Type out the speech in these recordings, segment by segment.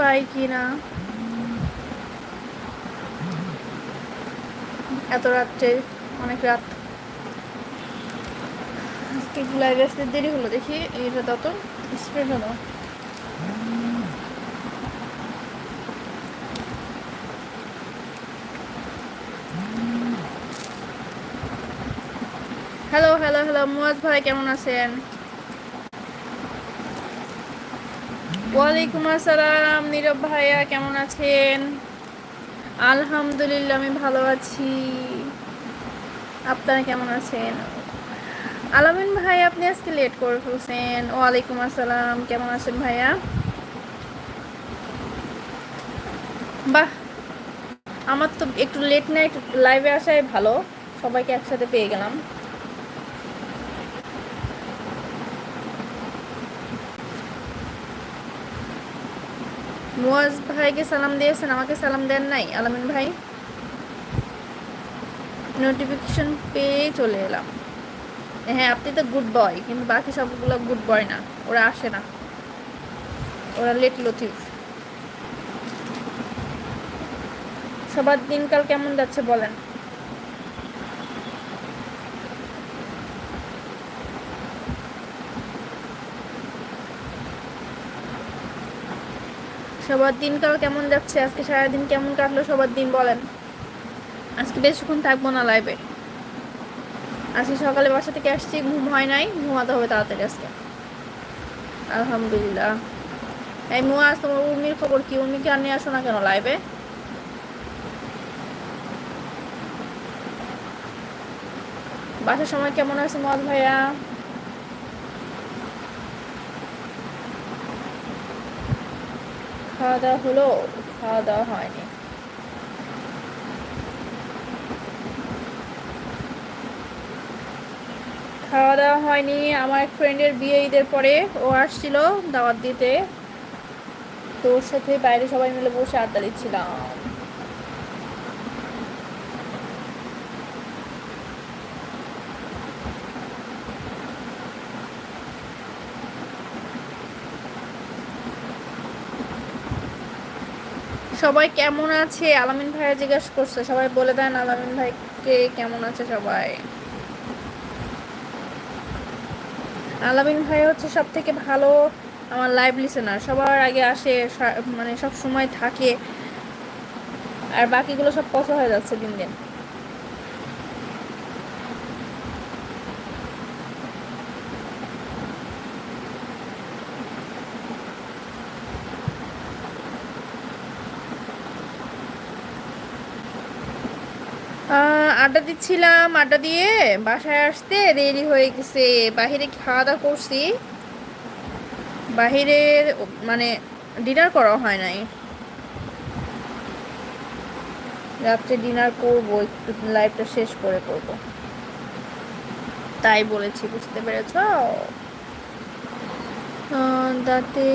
পাই কি না? এত রাত্রে, অনেক রাত। আজকে লাইভে আসতে দেরি হলো দেখি এটা তত স্প্রে হলো। হ্যালো হ্যালো হ্যালো মুয়াজ ভাই কেমন আছেন? ওয়ালাইকুম আসসালাম, নীরব ভাইয়া কেমন আছেন? আলহামদুলিল্লাহ, আমি ভালো আছি। আপনারা কেমন আছেন? আলামিন ভাই, আপনি আজকে লেট করে ফেলছেন। ওয়ালাইকুম আসসালাম, কেমন আছেন ভাইয়া? বাহ, আমার তো একটু লেট নাইট লাইভে আসাই ভালো। সবাইকে একসাথে পেয়ে গেলাম। মুয়াজ ভাইকে সালাম দিয়েছেন, আমাকে সালাম দেন নাই। আলামিন ভাই নোটিফিকেশন পেয়ে চলে এলাম। হ্যাঁ আপনি তো গুড বয় কিন্তু বাকি সবগুলো গুড বয় না, ওরা আসে না। ওরা লেট লতিফ। সবার দিনকাল কেমন যাচ্ছে বলেন? সবার দিনকাল কেমন যাচ্ছে? আজকে সারাদিন কেমন কাটলো সবার দিন বলেন? আজকে বেশিক্ষণ থাকব না লাইভে আজকে সকালে বাসা থেকে আসছি, ঘুম হয় নাই, ঘুমাতে হবে তাড়াতাড়ি আজকে। আলহামদুলিল্লাহ। এই মুয়াজ তোমার উর্মির খবর কি? উর্মিকে আর নিয়ে আসো না কেন লাইভে বাসার সময় কেমন আছে মদ ভাইয়া? খাওয়া দাওয়া হলো? খাওয়া দাওয়া হয়নি। খাওয়া দাওয়া হয়নি। আমার এক ফ্রেন্ডের বিয়ে ঈদের পরে ও আসছিল দাওয়াত দিতে। তো ওর সাথে বাইরে সবাই মিলে বসে আড্ডা দিচ্ছিলাম। সবাই কেমন আছে? আলামিন ভাইয়া জিজ্ঞেস করছে। সবাই বলে দেন আলামিন ভাইকে কেমন আছে সবাই? আলামিন ভাই হচ্ছে সব থেকে ভালো আমার লাইভ লিসেনার সবার আগে আসে মানে সব সময় থাকে। আর বাকিগুলো সব পছন্দ হয়ে যাচ্ছে দিন দিন। আড্ডা দিচ্ছিলাম, আড্ডা দিয়ে বাসায় আসতে দেরি হয়ে গেছে। বাহিরে খাওয়া দাওয়া করছি? বাহিরের মানে ডিনার করা হয় নাই। রাত্রে ডিনার করব, একটু লাইভটা শেষ করে করব। তাই বলেছি, বুঝতে পেরেছ? দাঁতের দাঁতে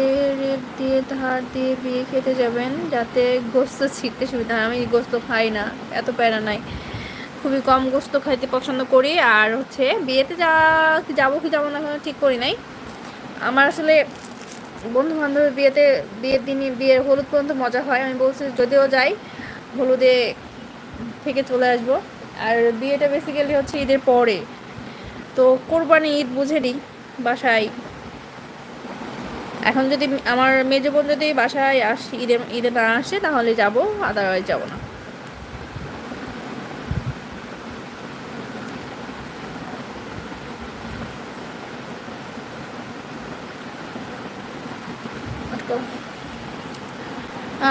দিয়ে, ধার দিয়ে বিয়ে খেতে যাবেন, যাতে গোস্ত ছিঁড়তে সুবিধা হয়। আমি গোস্ত খাই না, এত প্যারা নাই। খুবই কম গোস্ত খাইতে পছন্দ করি। আর হচ্ছে বিয়েতে যা যাব কি যাব না কোনো ঠিক করি নাই। আমার আসলে বন্ধু বান্ধবের বিয়েতে বিয়ের দিনই বিয়ের হলুদ পর্যন্ত মজা হয়। আমি বলছি যদিও যাই, হলুদে থেকে চলে আসব। আর বিয়েটা বেসিক্যালি হচ্ছে ঈদের পরে। তো কোরবানি ঈদ বুঝে নিই বাসায়। এখন যদি আমার মেজো বোন যদি বাসায় আসি, ঈদে ঈদে না আসে, তাহলে যাব, আদারওয়াইজ যাব না।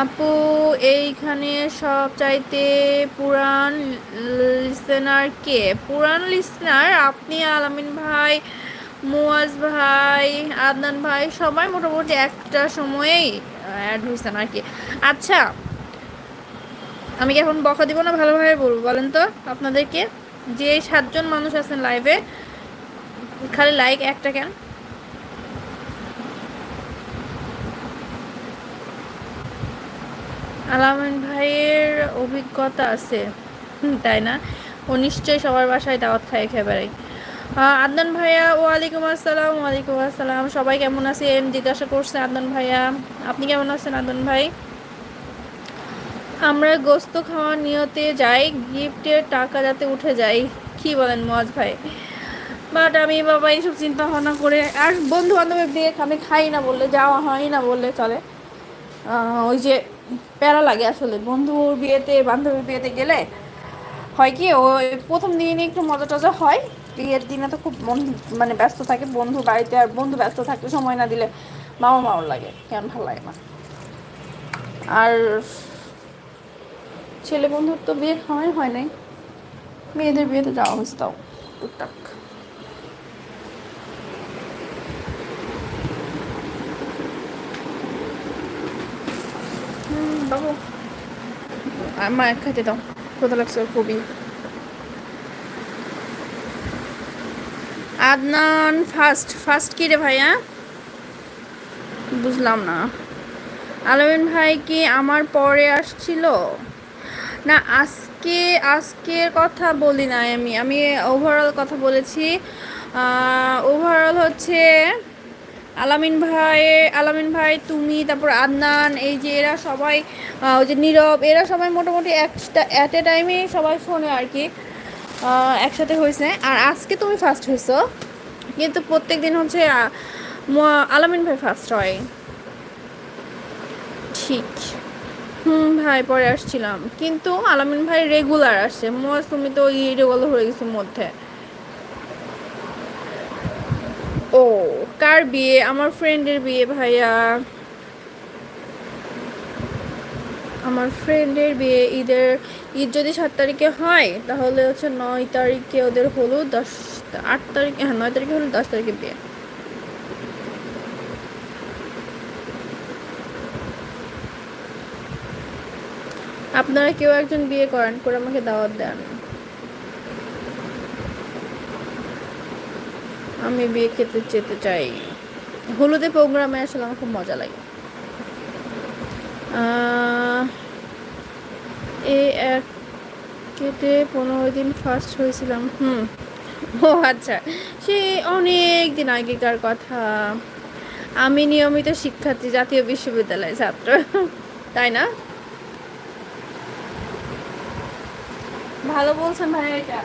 আপু, এইখানে সব চাইতে পুরান লিসেনার কে? পুরান লিসেনার আপনি, আলামিন ভাই, মুয়াজ ভাই, আদনান ভাই, সবাই মোটামুটি একটা সময়েই অ্যাড হয়েছেন আর কি। আচ্ছা আমি কি এখন বকা দিব না ভালোভাবে বলব? বলেন তো আপনাদেরকে। যে সাতজন মানুষ আছেন লাইভে খালি লাইক একটা কেন? আলামিন ভাইয়ের অভিজ্ঞতা আছে তাই না? ও নিশ্চয়ই সবার বাসায় দাওয়াত খায় আহ, আদনান ভাইয়া ওয়ালাইকুম আসসালাম ওয়ালাইকুম আসসালাম। সবাই কেমন আছেন? জিজ্ঞাসা করছে আদনান ভাইয়া। আপনি কেমন আছেন আদনান ভাই? আমরা গোস্ত খাওয়ার নিয়তে যাই গিফটের টাকা যাতে উঠে যায়। কি বলেন মজ ভাই? বাট আমি বাবা এইসব চিন্তা ভাবনা করে আর বন্ধু বান্ধবের বিয়ে আমি খাই না বললে যাওয়া হয় না বললে চলে। ওই যে প্যারা লাগে আসলে। বন্ধুর বিয়েতে, বান্ধবীর বিয়েতে গেলে হয় কি, ওই প্রথম দিনে একটু মজা টজা হয়। বিয়ের দিনে তো খুব মন মানে ব্যস্ত থাকে বন্ধু বাড়িতে, আর বন্ধু ব্যস্ত থাকতে সময় না দিলে মামা মামা লাগে, কেমন ভালো লাগে না। আর ছেলে বন্ধুর তো বিয়ে খাওয়াই হয় নাই। মেয়েদের বিয়েতে যাওয়া হয়েছে তাও, টুকটাক। বাবু আমার খেতে দাও কোথা লাগছে খুবই। আদনান ফার্স্ট ফার্স্ট কি রে ভাইয়া? বুঝলাম না। আলমিন ভাই কি আমার পরে আসছিল? না, আজকে, আজকের কথা বলি না আমি। আমি ওভারঅল কথা বলেছি। ওভারঅল হচ্ছে আলামিন ভাই আলামিন ভাই, তুমি, তারপর আদনান, এই যে এরা সবাই ওই যে নীরব, এরা সবাই মোটামুটি একটা অ্যাট এ টাইমে সবাই শোনে আর কি একসাথে হয়েছে। আর আজকে তুমি ফার্স্ট হয়েছো, কিন্তু প্রত্যেক দিন হচ্ছে আলামিন ভাই ফার্স্ট হয়। ঠিক। হুম, ভাই, পরে আসছিলাম। কিন্তু আলামিন ভাই রেগুলার আসছে। মোজ তুমি তো ইরেগুলার হয়ে গেছো মধ্যে। ও, কার বিয়ে? আমার ফ্রেন্ডের বিয়ে, ভাইয়া। আমার ফ্রেন্ডের বিয়ে ঈদের, ঈদ যদি সাত তারিখে হয়, তাহলে হচ্ছে নয় তারিখে ওদের হলো দশ, আট তারিখে হ্যাঁ নয় তারিখে হলো দশ তারিখে বিয়ে। আপনারা কেউ একজন বিয়ে করেন, করে আমাকে দাওয়াত দেন। আমি বিয়ে খেতে যেতে চাই। হলুদে প্রোগ্রামে আসলে আমার খুব মজা লাগে। এই এক কেটে পনেরো দিন ফার্স্ট হয়েছিলাম, হুম। ও আচ্ছা সে অনেক দিন আগেকার কথা। আমি নিয়মিত শিক্ষার্থী, জাতীয় বিশ্ববিদ্যালয়ের ছাত্র, তাই না? ভালো বলছেন ভাই এটা।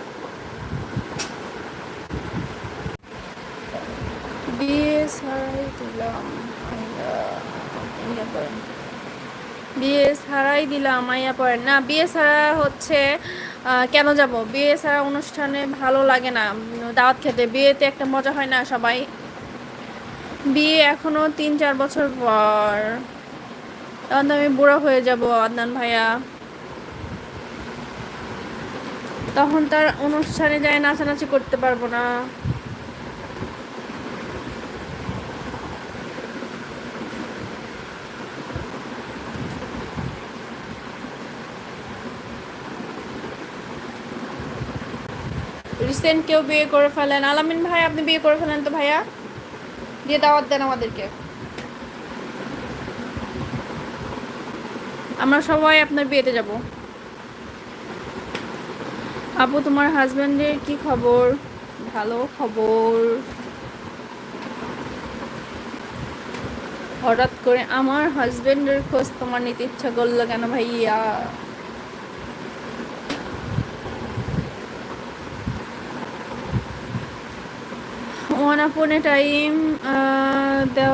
বিয়ে ছাড়াই দিলাম। বিয়ে ছাড়াই দিলাম, মাইয়া পড়েন না, বিয়ে ছাড়া হচ্ছে কেন যাব? বিয়ে ছাড়া অনুষ্ঠানে ভালো লাগে না, দাওয়াত খেতে। বিয়েতে একটা মজা হয় না সবাই? বিয়ে এখনও তিন চার বছর পর। তখন আমি বুড়ো হয়ে যাব, আদনান ভাইয়া। তখন তার অনুষ্ঠানে যায় নাচানাচি করতে পারব না। রিসেন্ট কেউ বিয়ে করে ফেলেন। আলামিন ভাই, আপনি বিয়ে করে ফেলেন তো ভাইয়া? দিয়ে দাওয়াত দেন আমাদেরকে। আমরা সবাই আপনার বিয়েতে যাব। আপু, তোমার হাজব্যান্ডের কি খবর? ভালো খবর। হঠাৎ করে আমার হাজবেন্ডের খোঁজ তোমার নিতে ইচ্ছা করল কেন ভাইয়া? Uh, there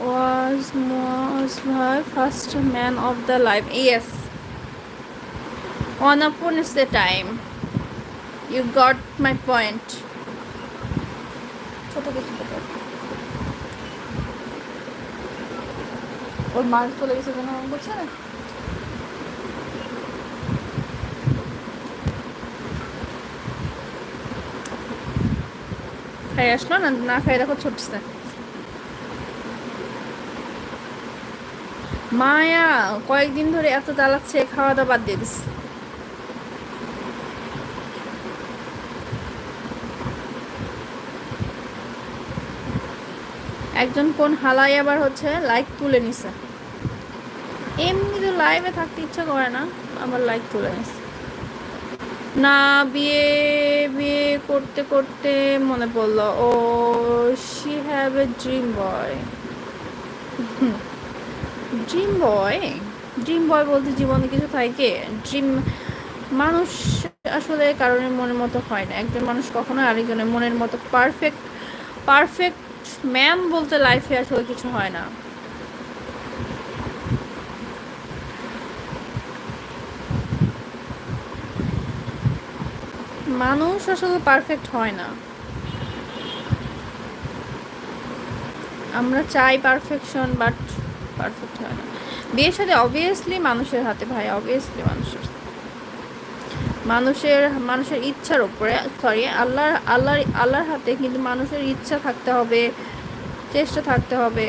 was was my first man of the life. Yes. One upon is the time. You got my point. ছোট কিছু। ওর মার চলে গেছে বলছে না খাই আসলো না না খাই দেখো ছুটছে। মায়া, কয়েকদিন ধরে এত জ্বালাচ্ছে খাওয়া দাওয়া বাদ দিয়ে দিস। একজন কোন হালাই আবার হচ্ছে লাইক তুলে নিছে। এমনি তো লাইভে থাকতে ইচ্ছা করে না, আবার লাইক তুলে নিছে। না, বিয়ে বিয়ে করতে করতে মনে পড়ল। ও she have a dream boy dream boy dream boy বলতে জীবনে কিছু থাকে ড্রিম মানুষ আসলে কারণের মনের মতো হয় না। একজন মানুষ কখনো আরেকজনের মনের মতো পারফেক্ট পারফেক্ট ম্যাম বলতে লাইফে আসলে কিছু হয় না। মানুষ আসলে পারফেক্ট হয় না। আমরা চাই পারফেকশন বাট পারফেক্ট হয় না। বিয়ের সাথে অবভিয়াসলি মানুষের হাতে ভাই অবভিয়াসলি মানুষের। মানুষের মানুষের ইচ্ছার উপরে সরি আল্লাহর আল্লাহর আল্লাহর হাতে কিন্তু মানুষের ইচ্ছা থাকতে হবে, চেষ্টা থাকতে হবে।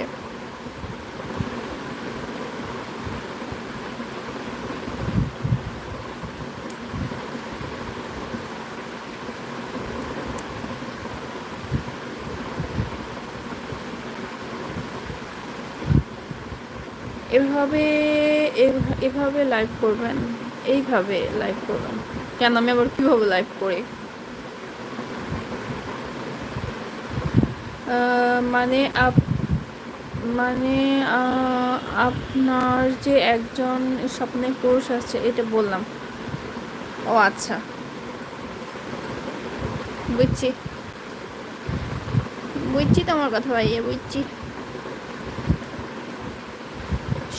এভাবে এভাবে লাইভ করবেন, এইভাবে লাইভ করবেন। কেন? আমি আবার কীভাবে লাইভ করি? মানে আপ মানে আপনার যে একজন স্বপ্নের পুরুষ আছে, এটা বললাম। ও আচ্ছা। বুঝছি। বুঝছি তোমার কথা ভাইয়া, বুঝছি।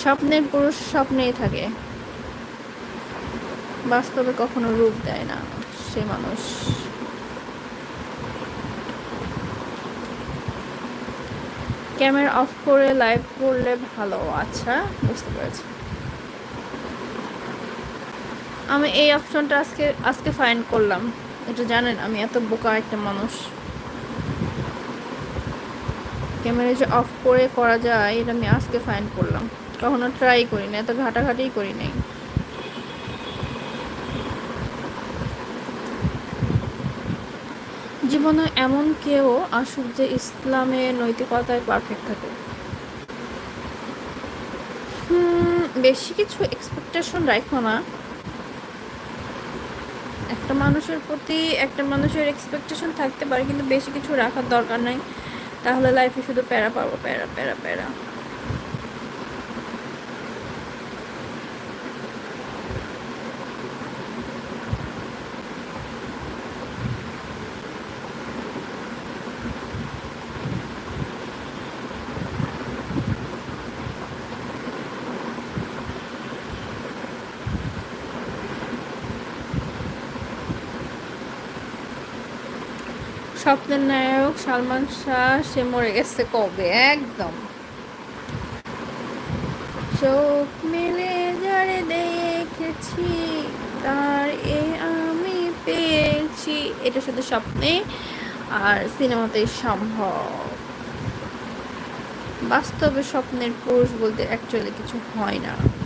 স্বপ্নের পুরুষ স্বপ্নেই থাকে। বাস্তবে কখনো রূপ দেয় না সে মানুষ। ক্যামেরা অফ করে লাইভ করলে ভালো আচ্ছা বুঝতে পেরেছি। আমি এই অপশনটা আজকে আজকে ফাইন করলাম। এটা জানেন, আমি এত বোকা একটা মানুষ। ক্যামেরা যে অফ করে করা যায়, এটা আমি আজকে ফাইন করলাম। কখনো ট্রাই করি না, এত ঘাটাঘাটিই করি নাই। জীবনে এমন কেউ আসুক যে ইসলামের নৈতিকতায় পারফেক্ট থাকে। বেশি কিছু এক্সপেকটেশন রাখো না। একটা মানুষের প্রতি একটা মানুষের এক্সপেকটেশন থাকতে পারে, কিন্তু বেশি কিছু রাখার দরকার নাই। তাহলে লাইফে শুধু প্যারা পাবো, প্যারা প্যারা প্যারা। স্বপ্নের নায়ক সালমান শাহ, সে মরে গেছে কবে? একদম। চোখ মেলে যারে দেখেছি, তার এ আমি পেয়েছি। এটা শুধু স্বপ্নে আর সিনেমাতে সম্ভব। বাস্তবে স্বপ্নের পুরুষ বলতে অ্যাকচুয়ালি কিছু হয় না।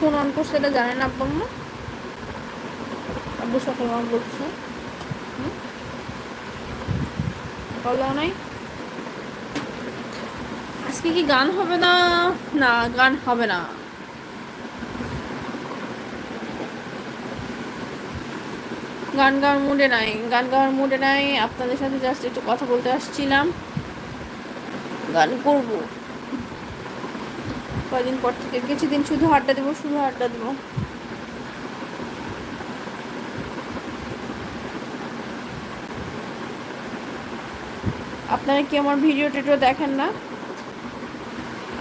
ফোন অন করছে, এটা জানেন আব্বু আম্মা। আব্বু সকাল মা বলছে। কল নাই। আজকে কি গান হবে না? না, গান হবে না। গান গাওয়ার মুডে নাই, গান গাওয়ার মুডে নাই। আপনাদের সাথে জাস্ট একটু কথা বলতে আসছিলাম। গান করব। কয়দিন পর থেকে, কিছুদিন শুধু আড্ডা দেবো, শুধু আড্ডা দেবো। আপনারা কি আমার ভিডিও টিডিও দেখেন না?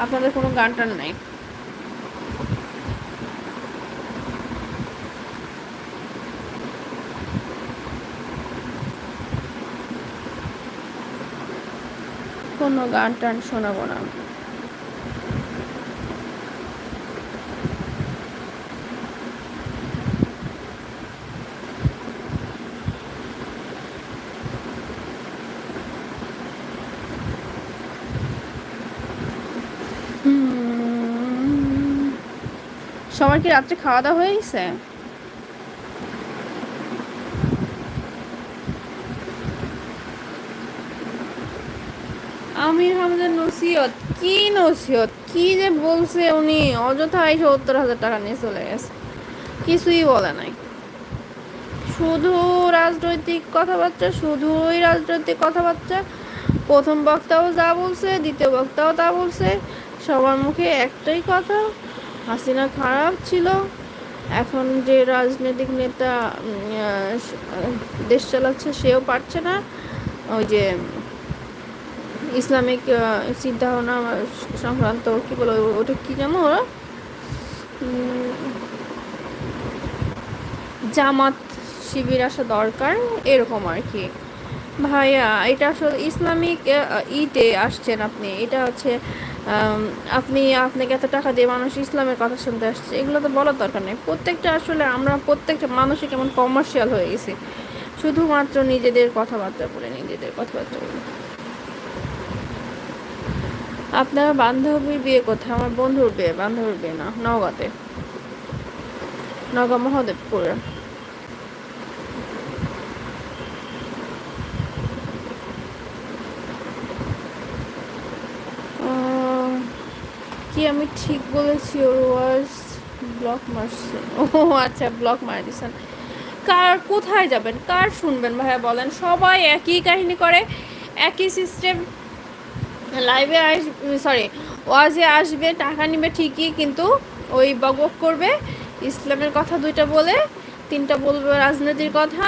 আপনাদের কোনো গান টান নাই। কোনো গান টান শোনাবো না। সবার কি রাত্রে খাওয়া দাওয়া হয়ে গেছে? আমির হামদের নসিহত, কি নসিহত? কি যে বলছে উনি? অযথাই সত্তর হাজার টাকা নিয়ে চলে গেছে। কিছুই বলে নাই। শুধু রাজনৈতিক কথাবার্তা, শুধুই রাজনৈতিক কথাবার্তা। প্রথম বক্তাও যা বলছে, দ্বিতীয় বক্তাও তা বলছে। সবার মুখে একটাই কথা হাসিনা খারাপ ছিল। এখন যে রাজনৈতিক নেতা দেশ চালাচ্ছে সেও পারছে না। ওই যে ইসলামিক চিন্তাভাবনা সংক্রান্ত কি বলো ওটা কি জানো ওরা? জামাত শিবির আসা দরকার, এরকম আর কি। ভাইয়া, এটা আসলে ইসলামিক ইতে আসছেন আপনি। এটা হচ্ছে আপনি, আপনাকে এত টাকা দিয়ে মানুষ ইসলামের কথা শুনতে আসছে, এগুলো তো বলার দরকার নেই। প্রত্যেকটা আসলে আমরা প্রত্যেকটা মানুষই কেমন কমার্শিয়াল হয়ে গেছি। শুধুমাত্র নিজেদের কথাবার্তা বলে, নিজেদের কথাবার্তা বলে। আপনার বান্ধবীর বিয়ে কোথায়? আমার বন্ধুর বিয়ে, বান্ধবীর বিয়ে না, নওগাঁতে। নওগাঁ মহাদেবপুরে। কি আমি ঠিক বলেছি? ওর ওয়াজ ব্লক মারছে। ও আচ্ছা ব্লক মার দিছেন। কার, কোথায় যাবেন? কার শুনবেন ভাইয়া বলেন? সবাই একই কাহিনী করে, একই সিস্টেম লাইভে আস সরি ওয়াজে আসবে, টাকা নিবে ঠিকই, কিন্তু ওই বক বক করবে। ইসলামের কথা দুইটা বলে, তিনটা বলবে রাজনীতির কথা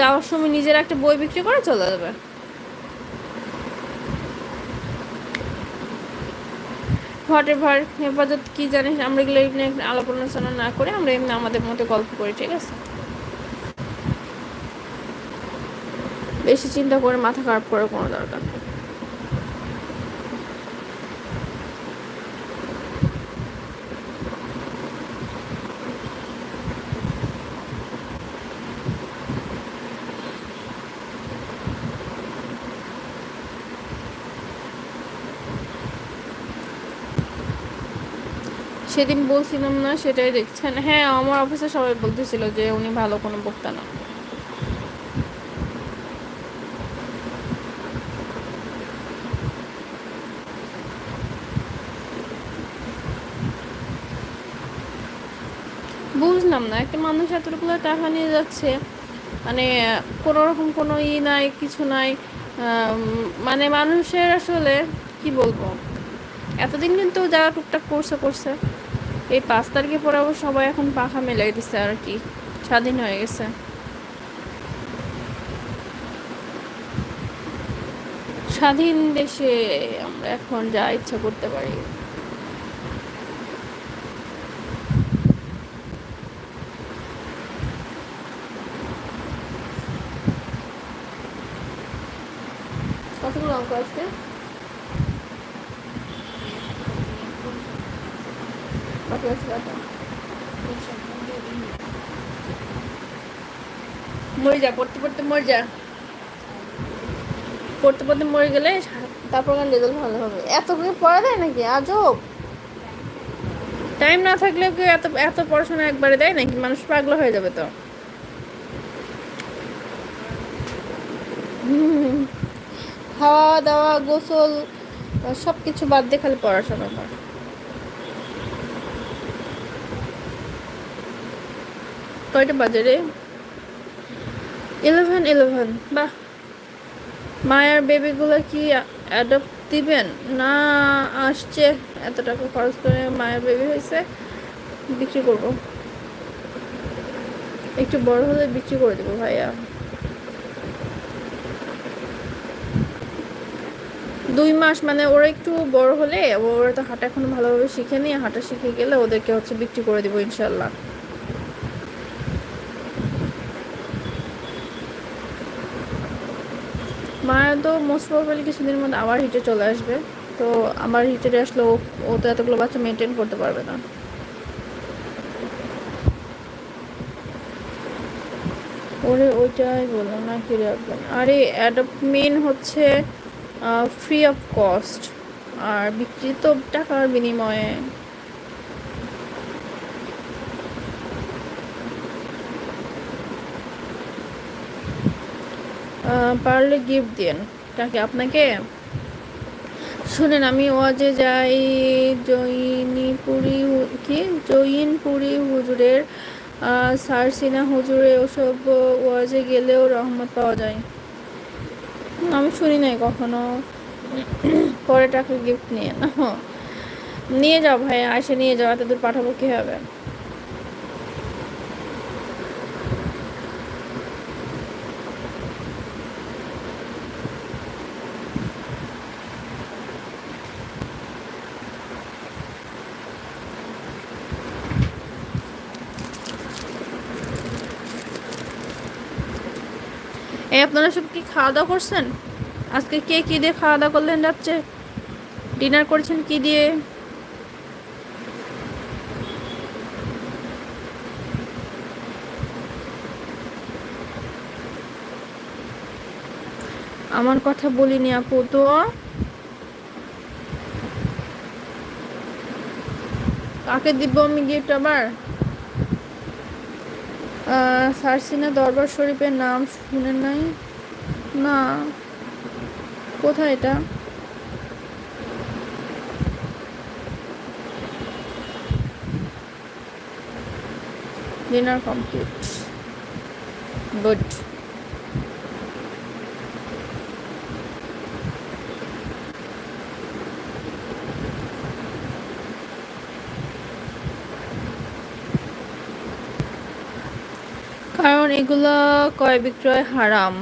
যাওয়ার সময় নিজের একটা বই বিক্রি করে চলে যাবে। ভটের ভর হেফাজত কী জানিস? আমরা এগুলো নিয়ে আলাপ আলোচনা না করে আমরা এমনি আমাদের মতো গল্প করি, ঠিক আছে? বেশি চিন্তা করে মাথা খারাপ করার কোনো দরকার নেই। সেদিন বলছিলাম না, সেটাই দেখছেন। হ্যাঁ আমার অফিসে সবাই বলতেছিল যে উনি ভালো কোনো বক্তা না। বুঝলাম না, একটা মানুষ এতটুকুলো টাকা নিয়ে যাচ্ছে মানে কোনো রকম কোনো ই নাই, কিছু নাই মানে মানুষের আসলে কি বলব? এতদিন কিন্তু যারা টুকটাক করছে করছে। এই পাঁচ তারিখে পরে আবার সবাই এখন পাখা মেলাই দিচ্ছে আর কি। স্বাধীন হয়ে গেছে। স্বাধীন দেশে আমরা এখন যা ইচ্ছা করতে পারি কতগুলো অঙ্ক আছে বাকি আছে কটা? মরে যা পড়তে পড়তে মরে যা পড়তে পড়তে মরে গেলে তারপর রেজাল্ট ভালো হবে? এত করে পড়া দেয় নাকি? আজব। টাইম না থাকলেও কেউ এত এত পড়াশোনা একবারে দেয় নাকি? মানুষ পাগলা হয়ে যাবে তো। খাওয়া দাওয়া গোসল সব কিছু বাদ দিয়ে খালি পড়াশোনা কর। কয়টা বাজে রে? ইলেভেন ইলেভেন বাহ। মায়ের বেবিগুলো কি অ্যাডপ্ট দিবেন? না, আসছে। এত টাকা খরচ করে মায়ের বেবি হয়েছে, বিক্রি করব। একটু বড় হলে বিক্রি করে দেবো ভাইয়া। দুই মাস মানে ওরা একটু বড় হলে, ওরা তো হাঁটা এখনও ভালোভাবে শিখে নিয়ে হাঁটা শিখে গেলে ওদেরকে হচ্ছে বিক্রি করে দেবো ইনশাল্লাহ মায়া তো মোস্ট প্রবলি কিছুদিনের মধ্যে আবার হিটে চলে আসবে। তো আমার হিটে আসলে ও তো এতগুলো বাচ্চা মেনটেন করতে পারবে না। ওরে ওইটাই বললাম না কি রাখবেন আরে অ্যাডপ্ট মেন হচ্ছে ফ্রি অফ কস্ট আর বিক্রি তো টাকার বিনিময়ে। পারলে গিফট দিন। তাকে আপনাকে? শুনেন, আমি ওয়াজে যাই, জৈনীপুরি কি? জৈনপুরি হুজুরের সারসিনা হুজুরে ওসব ওয়াজে গেলেও রহমত পাওয়া যায়। আমি শুনি নাই কখনো। পরে টাকা গিফট নিয়ে নিয়ে যাও ভাই আসে নিয়ে যাও এত দূর পাঠাবো কী হবে? আপনারা সব কি খাওয়া দাওয়া করছেন? আজকে কে কি দিয়ে খাওয়া দাওয়া করলেন রাত্রে? ডিনার করেছেন কি দিয়ে? আমার কথা বলিনি আপু, তো? কাকে দিব আমি গিফট আবার? সারসিনা দরবার শরীফের নাম শুনে নাই? না। কোথায় এটা? ডিনার কমপ্লিট গুড কারণ এগুলো ক্রয় বিক্রয় হারাম?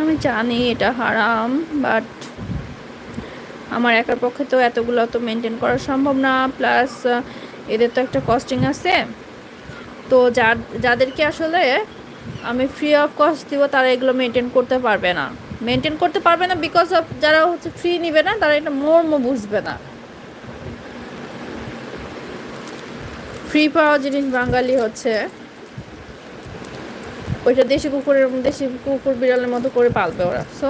আমি জানি এটা হারাম বাট আমার একার পক্ষে তো এতগুলো তো মেনটেন করা সম্ভব না প্লাস এদের তো একটা কস্টিং আছে। তো যার যাদেরকে আসলে আমি ফ্রি অফ কস্ট দিব, তারা এগুলো মেনটেন করতে পারবে না। মেনটেন করতে পারবে না বিকজ অফ যারা হচ্ছে ফ্রি নিবে না, তারা এটা মর্ম বুঝবে না। ফ্রি পাওয়া জিনিস বাঙালি হচ্ছে ওইটা দেশি কুকুরের দেশি কুকুর বিড়ালের মতো করে পালবে ওরা। সো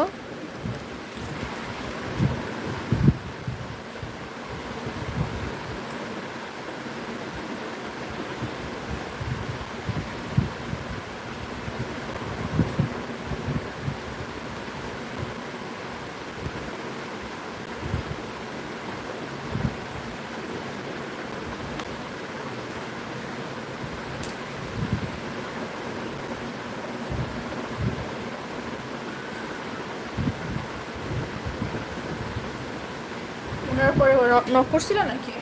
ওনার পরে নক করছিল নাকি?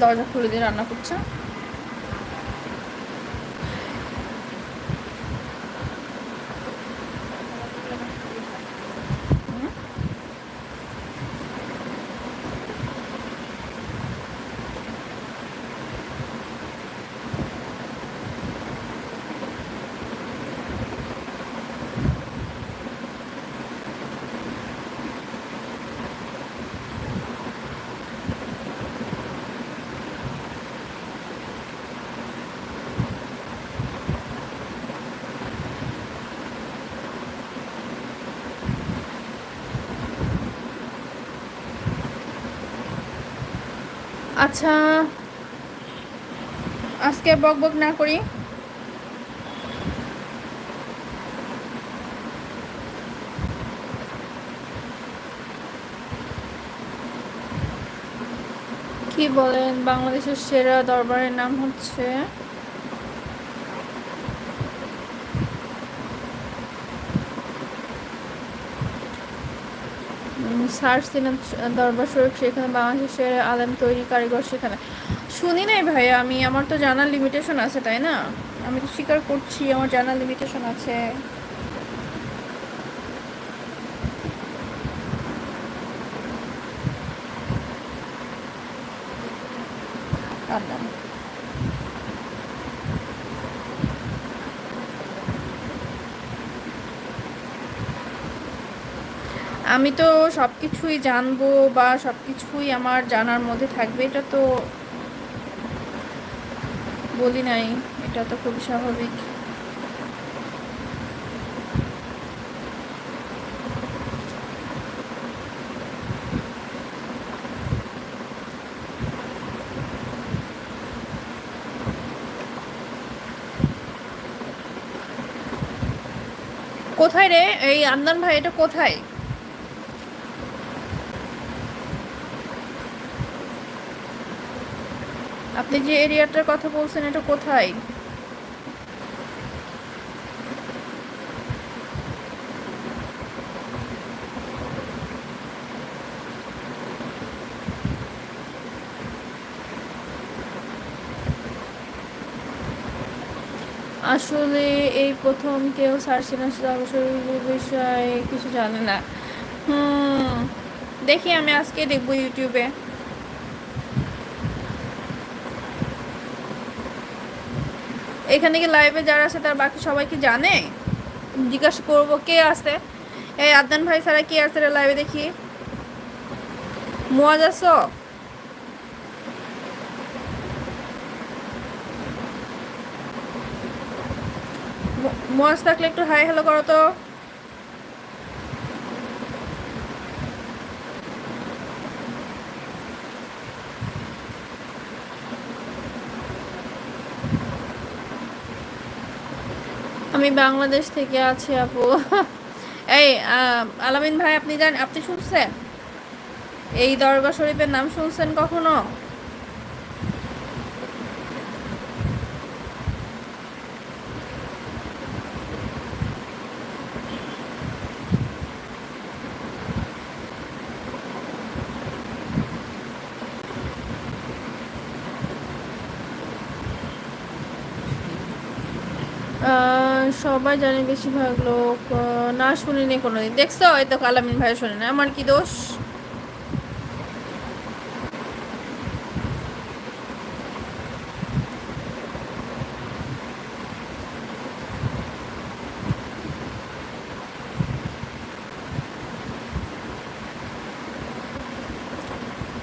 দরজা খুলে দিয়ে রান্না করছে। আচ্ছা আজকে বক বক না করি। কি বলেন বাংলাদেশের সেরা দরবারের নাম হচ্ছে? সার ছিলেন দরবার শরীফ সেখানে বাংলাদেশের আলেম তৈরি কারিগর সেখানে। শুনি নাই ভাই, আমি, আমার তো জানার লিমিটেশন আছে, তাই না? আমি তো স্বীকার করছি, আমার জানার লিমিটেশন আছে। আমি তো সব কিছুই জানব বা সব কিছুই আমার জানার মধ্যে থাকবে, এটা তো বলি নাই, এটা তো খুব স্বাভাবিক। কোথায় রে? এই আন্দান ভাই, এটা কোথায়? আপনি যে এরিয়াটার কথা বলছেন, এটা কোথায়? আসলে এই প্রথম কেউ সার্সিনা শরীরের বিষয়ে কিছু জানে না। হুম, দেখি আমি আজকে দেখব ইউটিউবে। এখানে কি লাইভে যারা আছে, তার বাকি সবাই কি জানে? জিজ্ঞাসা করব কে আছে? এই আদনান ভাই ছাড়া কে আছে রে লাইভে দেখি। মোয়াজ আছো? মোয়াজ থাকলে একটু হাই হ্যালো করো তো। আমি বাংলাদেশ থেকে আছি আপু। এই আলামিন ভাই আপনি জান আপনি শুনছেন? এই দরগা শরীফের নাম শুনছেন কখনো? আহ, সবাই জানে বেশিরভাগ লোক না শুনিনি কোনোদিন। দেখছ? এই তো আলামিন ভাই শুনে না। আমার কি দোষ?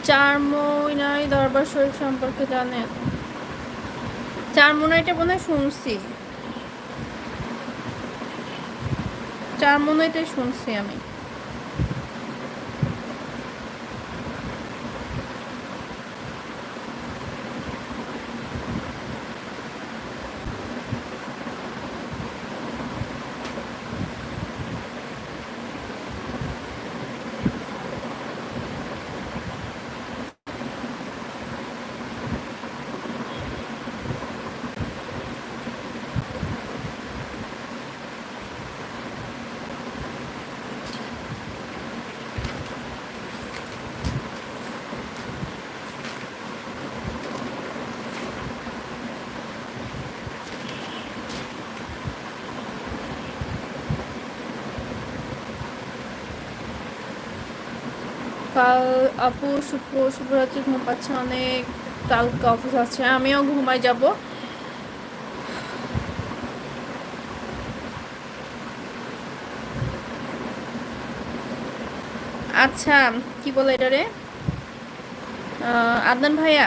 চার মইনাই দরবার শরীফ সম্পর্কে জানেন? চার মনাইটা মনে হয় শুনছি। চার মনাইটাই শুনছি আমি। কাল আপু, শুক্র, শুভরাত্রি, ঘুম পাচ্ছে অনেক। কালকে অফিস আছে, আমিও ঘুমাই যাব। আচ্ছা কি বলে এটা রে? আদনান ভাইয়া,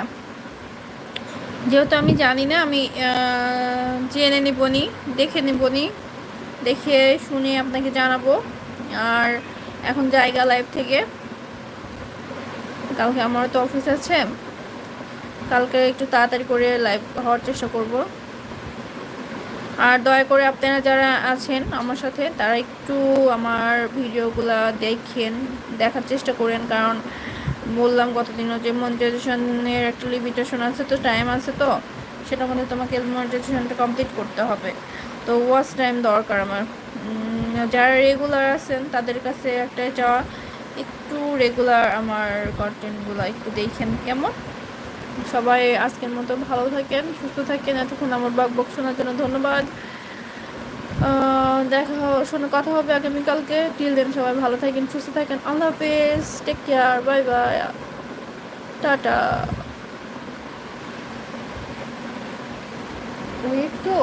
যেহেতু আমি জানি না, আমি জেনে নিবনি, দেখে নিবনি, দেখে শুনে আপনাকে জানাব। আর এখন জায়গা লাইভ থেকে। কালকে আমারও তো অফিস আছে। কালকে একটু তাড়াতাড়ি করে লাইভ হওয়ার চেষ্টা করব। আর দয়া করে আপনারা যারা আছেন আমার সাথে, তারা একটু আমার ভিডিওগুলো দেখেন, দেখার চেষ্টা করেন। কারণ বললাম গতদিনও যে মনিটাইজেশনের একটা লিমিটেশন আছে, তো টাইম আছে তো, সেটার মধ্যে তোমাকে মনিটাইজেশনটা কমপ্লিট করতে হবে। তো ওয়াচ টাইম দরকার আমার। যারা রেগুলার আছেন, তাদের কাছে একটা চাওয়া একটু রেগুলার আমার কন্টেন্টগুলো একটু দেখেন কেমন। সবাই আজকের মতো ভালো থাকেন, সুস্থ থাকেন। এতক্ষণ আমার বাক বক শোনার জন্য ধন্যবাদ। দেখা শোনা, কথা হবে আগামীকালকে। টিল দেন সবাই ভালো থাকেন, সুস্থ থাকেন। আল্লাহ হাফেজ। Take care bye bye tata. ওই তো